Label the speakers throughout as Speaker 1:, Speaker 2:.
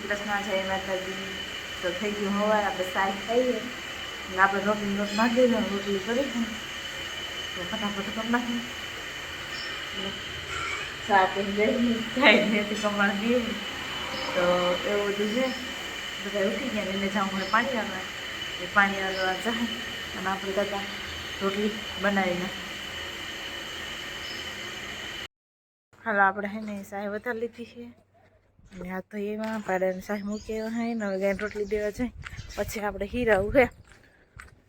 Speaker 1: શ્રી કૃષ્ણ માતાજી. તો થઈ ગયું હોવાય આપણે શાક ખાઈએ. એટલે આપણે રોટલી રોટ નાખી દઈએ રોટલી કરી છે તો ફટાફટ કરી નાખીએ સાથે જઈએ ખાઈ નથી કમળ દઈએ તો એવું બધું છે. બધા ઉઠી ગયા એને જાઉં હવે પાણી આવવા એ પાણી આવવા જાય. અને આપણે દાદા રોટલી બનાવીને. હાલો, આપણે હે ને સાહેબ વધારે લીધી છે. અને આ તો એમાં પાડાને સાહેબ મૂકી હે ને હવે રોટલી દેવા જાય પછી આપણે હીરા ઉગે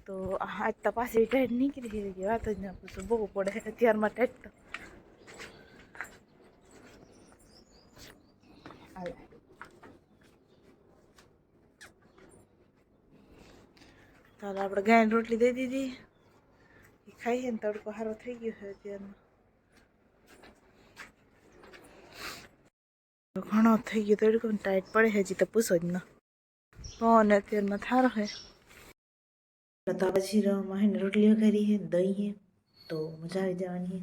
Speaker 1: તો આજ તો પાછી ટાઈટ નીકળી ગઈ વાત જ ના પૂછું, બહુ પડે અત્યારમાં ટાઈટ તો. ચાલો આપણે ગાયને રોટલી દઈ દીધી. એ ખાઈએ ને તડકો સારો થઈ ગયો છે અત્યારમાં ઘણો થઈ ગયો તડકો ટાઈટ પડે હજી તો પૂછો જ ન. ફોન અત્યારમાં થારો હે તો પછી રવામાં હે રોટલીઓ કરી હે દહીં હે તો મજા આવી જવાની હે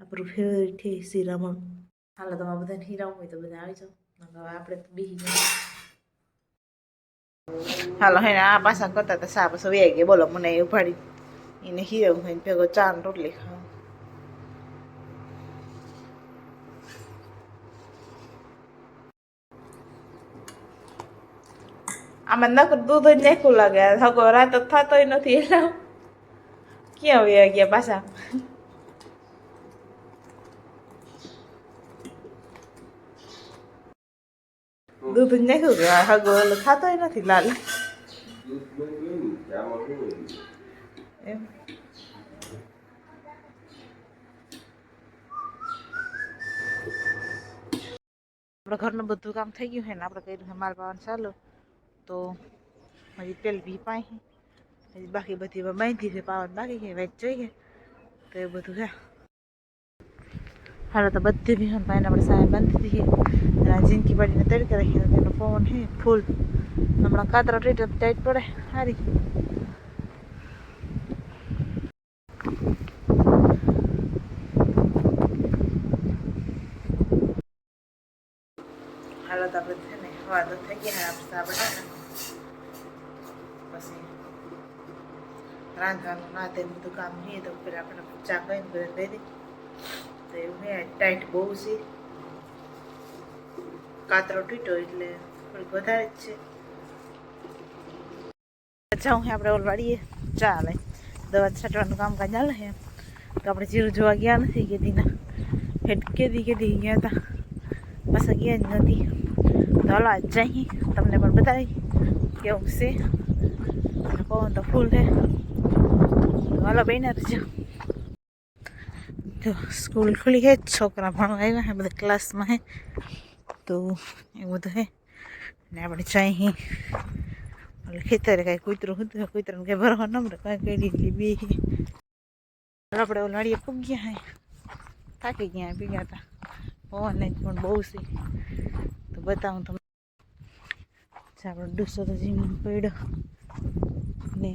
Speaker 1: આપણું ફેવરેટ છે શીરામણ. હાલો તમારા બધાને હીરાવું હોય તો બધા આવી જાઓ. હવે આપણે તો બીજી ગયા. હાલો હે આ પાછા કરતા હતા સા પાછો ગયા. બોલો મને ઉપાડી. એને હીરાવું હોય ભેગો ચા રોટલી ખાવા. આમાં નકર દૂધ જ નાખું લાગે હગો રાત જ થતોય નથી એટલે ક્યાં વ્યા ગયા પાછા દૂધ જ નાખ્યું કે હગો એટલે થતોય નથી લાલ એમ આપણે ઘરનું બધું કામ થઈ ગયું છે ને આપણે કર્યું છે માલ પાવાનું ચાલુ તો હજી તેલ બી પાઈ હજી બાકી બધી બાંધી છે, પાવન બાકી છે, વેચ જોઈએ. તો એ બધું છે. હાલો તો બધી બી પાઈને આપણે સામે બાંધી દીધી અને આ જિંદગી પાડીને તડકે રાખીને તેનો પવન છે, ફૂલ. હમણાં કાતરા ટેટ ટાઈટ પડે સારી હાલો તો આપણે છે ને, હવા તો થઈ ગયા આપણે સા બનાવવાના પછી રાંધવાનું ના તે બધું કામ નહીં તો પેલા આપણે ચા કહીને બધા દઈ દઈ તો એવું હે, ટાઈટ બહુ છે. કાતરો તૂટ્યો એટલે થોડીક વધારે જ છે. જાઉં હે આપણે ઓલવાડીએ ચાલે દવા છાંટવાનું કામ કાજ ચાલે છે તો આપણે જીરું જોવા ગયા નથી કેદીના હેડ કેદી કેદી ગયા હતા. પાછા ગયા જ નથી. તો હલો જઈ તમને પણ બતાવી કેવું છે. અને તો ફૂલ છે. હાલો, બેને તો સ્કૂલ ખુલી છે છોકરા ભણવા આવ્યા છે, બધા ક્લાસમાં હે તો એવું બધું હે ને આપણે ચાહી એટલે ખેતરે કાંઈ કૂતરું હતું કૂતરાને કંઈ ભરવા ન મળે, કાંઈ કઈ દીધી બી આપણે ઓલાડીએ પૂગ્યા હે. થાકી ગયા ભેગા હતા પવન નહીં પણ બહુ છે. તો બતાવું તમને. આપણે ડૂસો તો જીમ પડ્યો. ને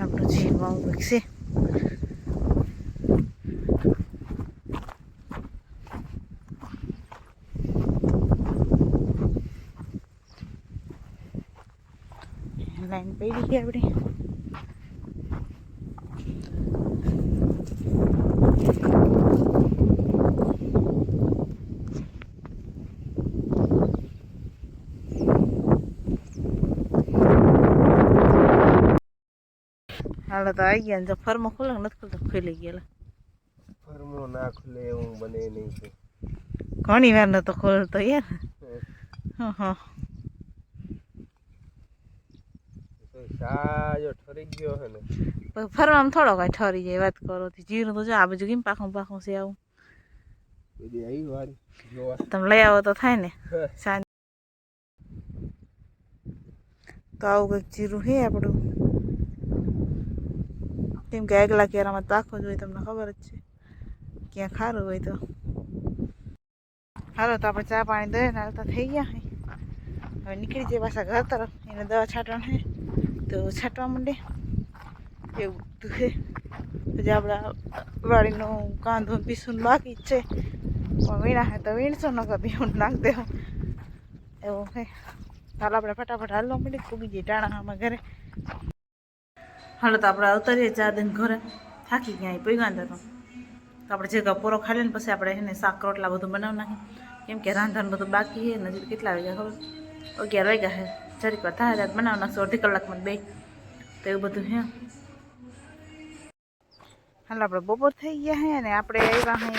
Speaker 1: આપણું જીવમાં છે લાઈન પડી ગઈ આપણી. હાલો તો આવી ગયા જો ફર્મો ખુલ્લે નથી ખુલતો ખુલી ગયેલા
Speaker 2: ફર્મો ના ખુલે એવું બને નહીં છે
Speaker 1: ઘણી વાર નતો ખોલતો યાર હા હા
Speaker 2: સાજો ઠરી ગયો હે ને
Speaker 1: ફરવામાં થોડો કાંઈ ઠરી જાય વાત કરો જીરું તો જો આ બાજુ કેમ પાખું પાખું છે આવું તમે લઈ આવો તો થાય ને સાંજ તો આવું કંઈક જીરું છે આપણું કેમ કે આગલા કેરામાં તો આખો જ હોય તમને ખબર જ છે. ક્યાં ખારું હોય તો. હાલો તો આપણે ચા પાણી દઈએ ને હાલતા થઈ ગયા હવે નીકળી જાય પાછા ઘર તરફ. એને દવા છાંટવાની તો છાંટવા માંડે. એવું બધું છે પછી આપણા વાડીનું કાંદો પીસું બાકી જ છે. પણ વીણા હે તો વીણશો ન કે હું નાખ દેવો. એવું છે હાલ આપણે ફટાફટ હાલવા મળી કૂગી જઈએ ટાણામાં ઘરે. હાલો તો આપણે ઉતરીએ ચાર દઈને ઘરે. થાકી ગયા પૈગા ને તો. આપણે જે પૂરો ખાઈ લઈને પછી આપણે એને શાક, રોટલા બધું બનાવી નાખીએ. કેમ કે રાંધણ બધું બાકી છે, નજીક કેટલા વાગ્યા ખબર? અગિયાર વાગ્યા છે. જરીક વાર થાય, રાત બનાવી નાખશું, અડધી કલાકમાં બે. તો એવું બધું હે હાલ, આપણે બપોર થઈ ગયા હે ને આપણે આવ્યા હે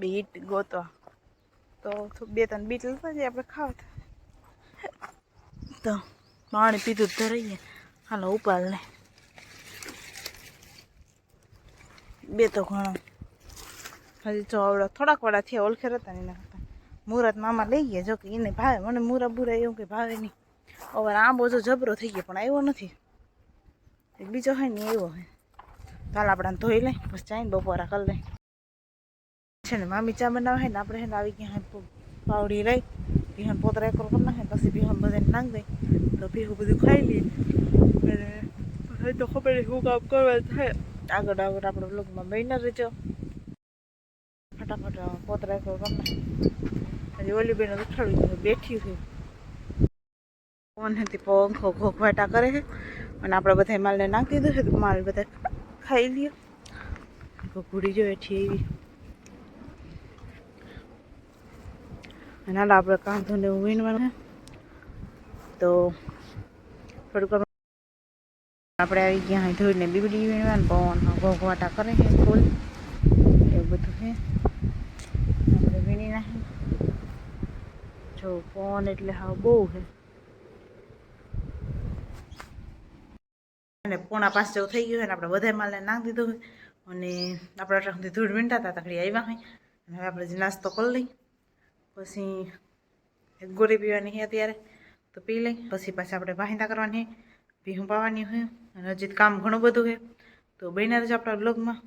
Speaker 1: બીટ ગોતવા. તો બે ત્રણ બીટ લેતા જઈએ આપણે ખાવા. તો પાણી પીધું ધરાઈએ હાલો, ઉપાડ ને બે તો ઘણો. હજી જો આવડો, થોડાક વાળા થયા ઓળખેર હતા એના કરતા. મુહૂર્ત મામા લઈ ગયા, જો કે એને ભાવે. મને મૂરા બુરા એવું કે ભાવે નહીં. હવે આંબો જો જબરો થઈ ગયો, પણ આવ્યો નથી. એક બીજો હોય ને એવો હોય. કાલ આપણે ધોઈ લઈ પછી ચાઈને બપોરા કરી લઈ છે ને, મામી ચા બનાવે ને, આપણે આવી ગયા પાવડી લઈ. બિહાન પોતરા એકરો કરી નાખે પછી બિહાન બધાને નાખ દઈ તો ભીહું બધું ખાઈ લઈએ અને તો ખબર શું કામ કરવા થાય આગળ આગળ આપણે બ્લોગમાં બહીને રહેજો ફટાફટ પોતરા એકરો કરી નાખે હજી ઓલી બેન ઉઠાડી બેઠી છે ફોન હતી પંખો ઘોઘવાટા કરે છે અને આપણે બધા માલને નાખી દીધું છે માલ બધા ખાઈ લઈએ ઘૂડી જો એઠી એવી અને હાલ આપણે કાંધોને વીણવાનું તો થોડુંક આપણે આવી ગયા અહીં ધોઈને બીબડી વીણવાનું પવન ઘોઘવાટા કરે છે ફૂલ. એવું બધું છે. આપણે વીણી નાખી જો પવન એટલે હા બહુ છે. અને પોણા પાંચ જેવું થઈ ગયું હોય ને આપણે બધા માલને નાખી દીધો અને આપણે ધૂળ વીણતા હતા તકડી આવ્યા હોય અને હવે આપણે નાસ્તો કરી લઈ પછી ગોળી પીવાની છે અત્યારે, તો પી લઈ. પછી પાછા આપણે વાહિંદા કરવાની ભીહું પાવાની હોય અને હજી કામ ઘણું બધું છે તો બન્યા રહેજો આપણા બ્લોગમાં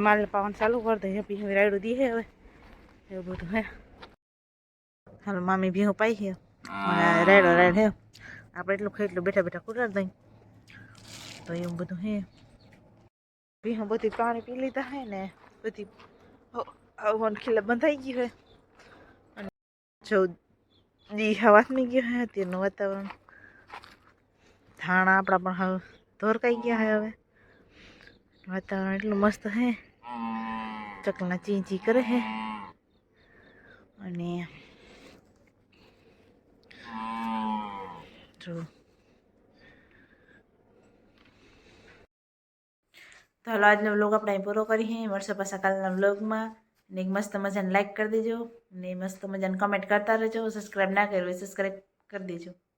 Speaker 1: માલ પાવા હે ચાલુ કરી દઈએ રાયડું દી હવે. એવું બધું હે. હાલ, મામી ભીહું પાઈ અને રાયડો હે. આપણે એટલું ખાઈ એટલું બેઠા બેઠા કુટાડી દઈ. તો એવું બધું હે. ભીહું બધી પાણી પી લીધા હે ને, બધી આવવાનું ખીલા બંધાઈ ગયું હે. અને જો દી હવા થઈ ગયો હે અત્યારનું વાતાવરણ. ધાણા આપણા પણ હવે ધોરકાઈ ગયા હે હવે? વાતાવરણ એટલું મસ્ત હે. ચકલા ચી ચી કરે હે. અને જો. તો હાલો આજનો વ્લોગ આપણે અહીં પૂરો કરીએ મળશે પાછા કાલના વ્લોગમાં ને મસ્ત મજાને લાઇક કરી દેજો. ને મસ્ત મજાને કમેન્ટ કરતા રહેજો. સબસ્ક્રાઈબ ના કર્યું હોય સબસ્ક્રાઈબ કરી દેજો.